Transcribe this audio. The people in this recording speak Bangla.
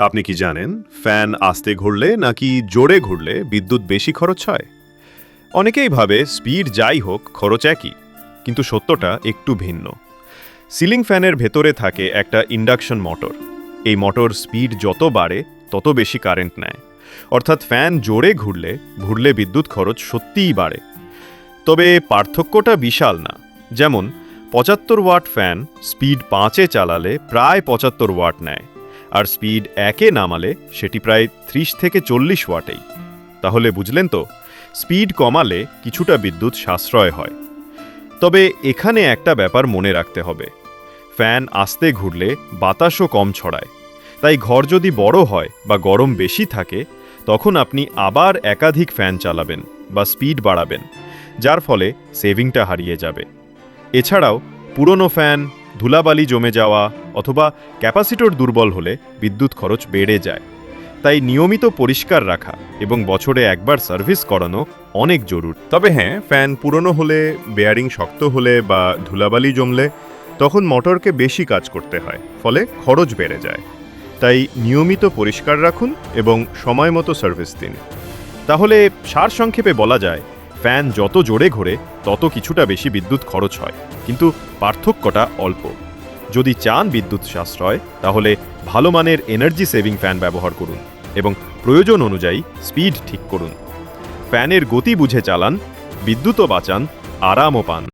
আপনি কি জানেন, ফ্যান আস্তে ঘুরলে নাকি জোরে ঘুরলে বিদ্যুৎ বেশি খরচ হয়? অনেকেই ভাবে স্পিড যাই হোক, খরচ একই, কিন্তু সত্যটা একটু ভিন্ন। সিলিং ফ্যানের ভেতরে থাকে একটা ইন্ডাকশন মোটর। এই মোটর স্পিড যত বাড়ে, তত বেশি কারেন্ট নেয়। অর্থাৎ ফ্যান জোরে ঘুরলে ঘুরলে বিদ্যুৎ খরচ সত্যিই বাড়ে। তবে পার্থক্যটা বিশাল না। যেমন, পঁচাত্তর ওয়াট ফ্যান স্পিড পাঁচে চালালে প্রায় পঁচাত্তর ওয়াট নেয়। আর স্পিড একে নামালে সেটি প্রায় ত্রিশ থেকে চল্লিশ ওয়াটেই। তাহলে বুঝলেন তো, স্পিড কমালে কিছুটা বিদ্যুৎ সাশ্রয় হয়। তবে এখানে একটা ব্যাপার মনে রাখতে হবে। ফ্যান আস্তে ঘুরলে বাতাসও কম ছড়ায়। তাই ঘর যদি বড় হয় বা গরম বেশি থাকে, তখন আপনি আবার একাধিক ফ্যান চালাবেন বা স্পিড বাড়াবেন, যার ফলে সেভিংটা হারিয়ে যাবে। এছাড়াও পুরনো ফ্যান ধুলাবালি জমে যাওয়া অথবা ক্যাপাসিটর দুর্বল হলে বিদ্যুৎ খরচ বেড়ে যায়। তাই নিয়মিত পরিষ্কার রাখা এবং বছরে একবার সার্ভিস করানো অনেক জরুর। তবে হ্যাঁ ফ্যান পুরনো হলে, বেয়ারিং শক্ত হলে বা ধুলাবালি জমলে তখন মোটরকে বেশি কাজ করতে হয়, ফলে খরচ বেড়ে যায়। তাই নিয়মিত পরিষ্কার রাখুন এবং সময় মতো সার্ভিস দিন। তাহলে সারসংক্ষেপে বলা যায় ফ্যান যত জোরে ঘোরে, তত কিছুটা বেশি বিদ্যুৎ খরচ হয়। কিন্তু পার্থক্যটা অল্প। যদি চান বিদ্যুৎ সাশ্রয়, তাহলে ভালো মানের এনার্জি সেভিং ফ্যান ব্যবহার করুন এবং প্রয়োজন অনুযায়ী স্পিড ঠিক করুন। ফ্যানের গতি বুঝে চালান, বিদ্যুৎও বাঁচান, আরামও পান।